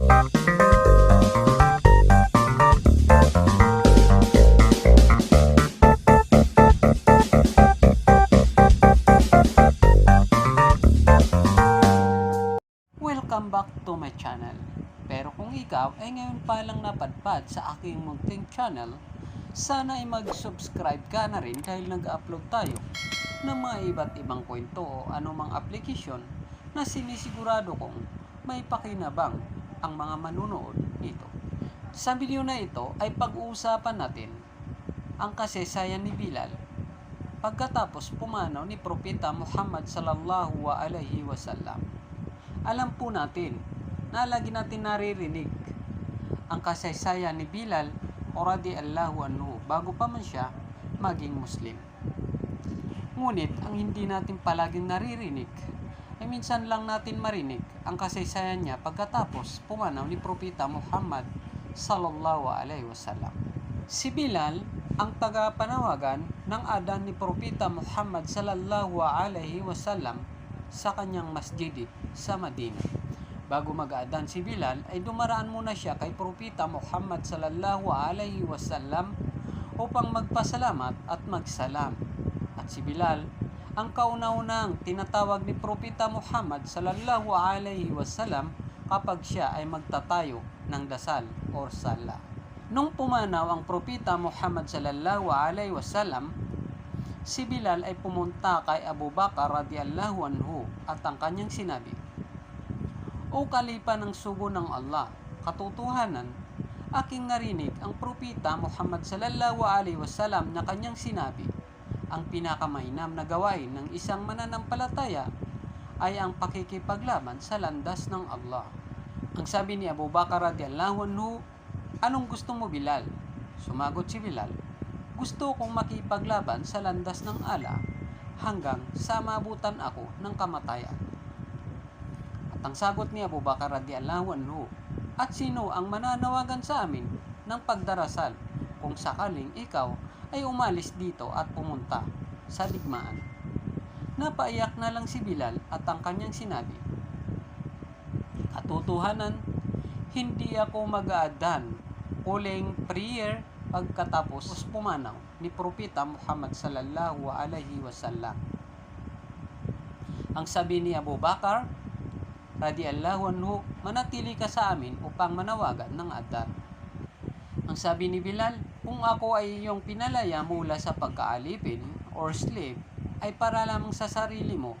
Welcome back to my channel. Pero kung ikaw ay ngayon pa lang napadpad sa aking munting channel, sana ay mag-subscribe ka na rin dahil nag-upload tayo ng mga iba't ibang kwento o anumang application na sinisigurado kong may pakinabang ang mga manunood nito. Sa video na ito ay pag-uusapan natin ang kasaysayan ni Bilal pagkatapos pumanaw ni Propeta Muhammad sallallahu alaihi wasallam alam po natin na lagi natin naririnig ang kasaysayan ni Bilal o radiallahu anhu bago pa man siya maging Muslim. Ngunit ang hindi natin palaging naririnig ay minsan lang natin marinig ang kasaysayan niya pagkatapos pumanaw ni Propeta Muhammad sallallahu alaihi wasallam. Si Bilal ang tagapanawagan ng adan ni Propeta Muhammad sallallahu alaihi wasallam sa kanyang masjid sa Madina. Bago mag-aadan si Bilal ay dumaraan muna siya kay Propeta Muhammad sallallahu alaihi wasallam upang magpasalamat at magsalam. At si Bilal ang kauna-unang tinatawag ni Propeta Muhammad sallallahu alaihi wasallam kapag siya ay magtatayo ng dasal or sala. Nung pumanaw ang Propeta Muhammad sallallahu alaihi wasallam, si Bilal ay pumunta kay Abu Bakar radiallahu anhu at ang kanyang sinabi, O kalipa ng sugo ng Allah, katotohanan, aking narinig ang propeta Muhammad sallallahu alaihi wasallam na kanyang sinabi, ang pinakamainam na gawain ng isang mananampalataya ay ang pakikipaglaban sa landas ng Allah. Ang sabi ni Abu Bakar radiallahu anhu, anong gusto mo Bilal? Sumagot si Bilal, gusto kong makipaglaban sa landas ng ala hanggang sa mabutan ako ng kamatayan. At ang sagot ni Abu Bakar radiallahu anhu, at sino ang mananawagan sa amin ng pagdarasal kung sakaling ikaw ay umalis dito at pumunta sa digmaan. Napaiyak na lang si Bilal at ang kanyang sinabi, Katotohanan, hindi ako mag-aadan, kuling prayer pagkatapos pumanaw ni Propeta Muhammad sallallahu alaihi wasallam. Ang sabi ni Abu Bakar, radiallahu anhu, manatili ka sa amin upang manawagan ng adan. Ang sabi ni Bilal, kung ako ay iyong pinalaya mula sa pagkaalipin or slave, ay para lamang sa sarili mo,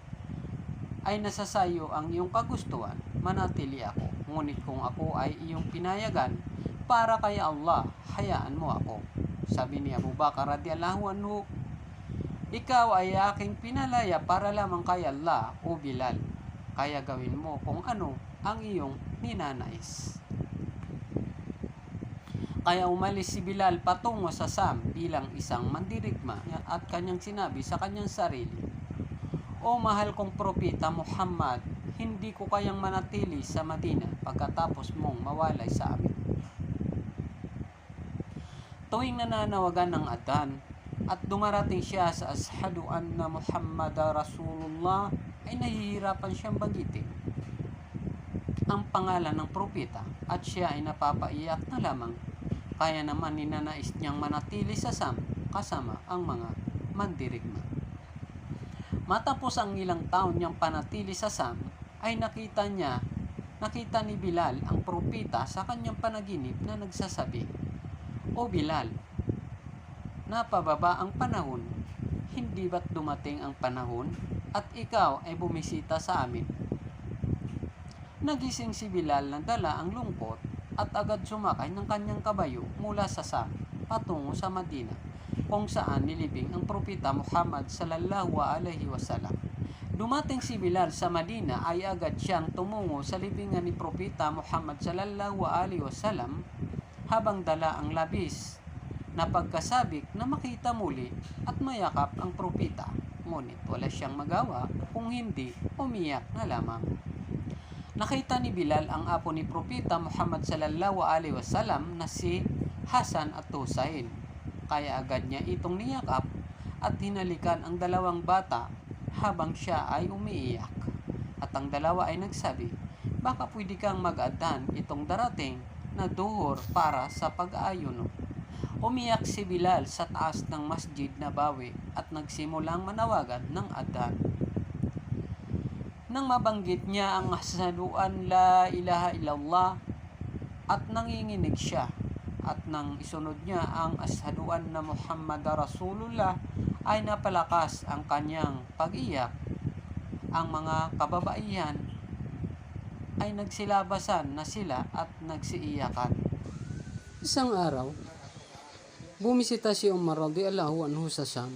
ay nasasayo ang iyong kagustuhan, manatili ako. Ngunit kung ako ay iyong pinayagan, para kay Allah, hayaan mo ako. Sabi ni Abu Bakar radiallahu anhu, Ikaw ay aking pinalaya para lamang kay Allah o Bilal. Kaya gawin mo kung ano ang iyong ninanais. Kaya umalis si Bilal patungo sa Sam bilang isang mandirigma at kanyang sinabi sa kanyang sarili, O mahal kong propeta Muhammad, hindi ko kayang manatili sa Madina pagkatapos mong mawalay sa amin. Tuwing nananawagan ng adan at dumarating siya sa ashadu anna Muhammad Rasulullah ay nahihirapan siyang bagitin ang pangalan ng propeta at siya ay napapaiyak na lamang kaya naman ninanais niyang manatili sa Sam kasama ang mga mandirigma. Matapos ang ilang taon niyang panatili sa Sam, ay nakita niya, nakita ni Bilal ang propeta sa kanyang panaginip na nagsasabi, O Bilal, napababa ang panahon, hindi ba't dumating ang panahon at ikaw ay bumisita sa amin? Nagising si Bilal na dala ang lungkot at agad sumakay ng kanyang kabayo mula sa Sam patungo sa Madina kung saan nilibing ang propeta Muhammad sallallahu alaihi wasallam. Dumating si Bilal sa Madina ay agad siyang tumungo sa libingan ni propeta Muhammad sallallahu alaihi wasallam habang dala ang labis na pagkasabik na makita muli at mayakap ang propeta. Ngunit wala siyang magawa kung hindi umiyak na lamang. Nakita ni Bilal ang apo ni Propeta Muhammad sallallahu alaihi wasallam na si Hasan at Husain. Kaya agad niya itong niyakap at hinalikan ang dalawang bata habang siya ay umiiyak. At ang dalawa ay nagsabi, baka pwede kang mag-adan itong darating na duhur para sa pag-aayon. Umiyak si Bilal sa taas ng masjid na bawi at nagsimulang manawagan ng adan. Nang mabanggit niya ang asaduan la ilaha illallah at nanginginig siya at nang isunod niya ang ashaduan na Muhammad Rasulullah ay napalakas ang kanyang pag-iyak. Ang mga kababaihan ay nagsilabasan na sila at nagsiiyakan. Isang araw, bumisita si Umar radiyallahu anhu sa Sham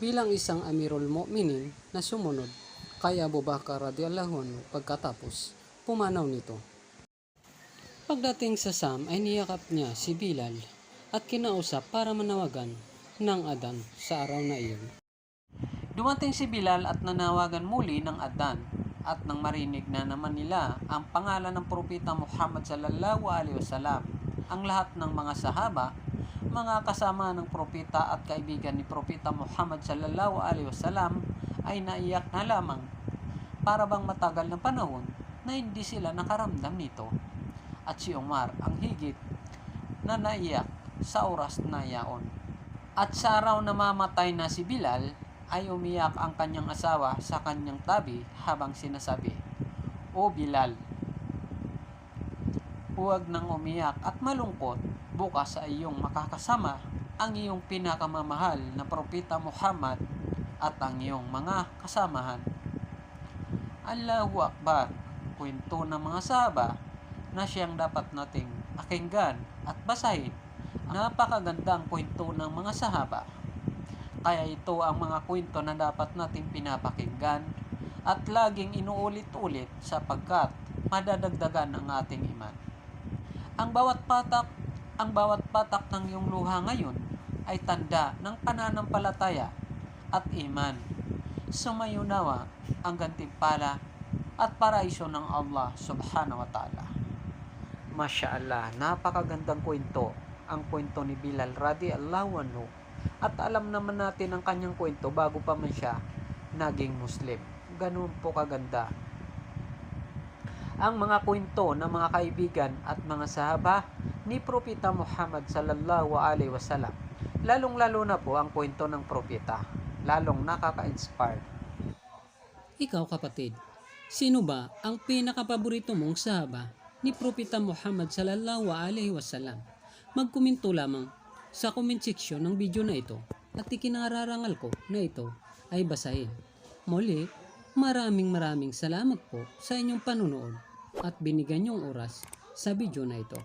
bilang isang Amirul Mu'minin na sumunod kay Abu Bakar radiyallahu anhu pagkatapos pumanaw nito. Pagdating sa Sam ay niyakap niya si Bilal at kinausap para manawagan ng Adan sa araw na iyon. Dumating si Bilal at nanawagan muli ng Adan at nang marinig na naman nila ang pangalan ng propeta Muhammad sallallahu alaihi wasallam, ang lahat ng mga sahaba, mga kasama ng propeta at kaibigan ni propeta Muhammad sallallahu alaihi wasallam ay naiyak na lamang. Para bang matagal na panahon na hindi sila nakaramdam nito. At si Umar ang higit na naiyak sa oras na yaon. At sa araw na mamatay na si Bilal, ay umiyak ang kanyang asawa sa kanyang tabi habang sinasabi, O Bilal, huwag nang umiyak at malungkot, bukas sa iyong makakasama ang iyong pinakamamahal na propeta Muhammad at ang iyong mga kasamahan. Allahu Akbar, kwento ng mga sahaba na siyang dapat nating pakinggan at basahin. Napakagandang kwento ng mga sahaba. Kaya ito ang mga kwento na dapat nating pinapakinggan at laging inuulit-ulit sapagkat madadagdagan ang ating iman. Ang bawat patak, ang bawat patak ng iyong luha ngayon ay tanda ng pananampalataya at iman. Sumayo nawa ang gantimpala at paraiso ng Allah subhanahu wa ta'ala. Masya Allah, napakagandang kwento ang kwento ni Bilal radiallahu anhu at alam naman natin ang kanyang kwento bago pa man siya naging Muslim. Ganun po kaganda. Ang mga kwento ng mga kaibigan at mga sahaba ni Propeta Muhammad sallallahu alaihi wasallam. Lalong-lalo na po ang kwento ng propeta. Lalong nakaka-inspire. Ikaw kapatid, sino ba ang pinakapaborito mong sahaba ni Propeta Muhammad sallallahu alaihi wasallam? Magkomento lamang sa comment section ng video na ito at ikinararangal ko na ito ay basahin. Muli, maraming maraming salamat po sa inyong panunood at binigyan niyong oras sa video na ito.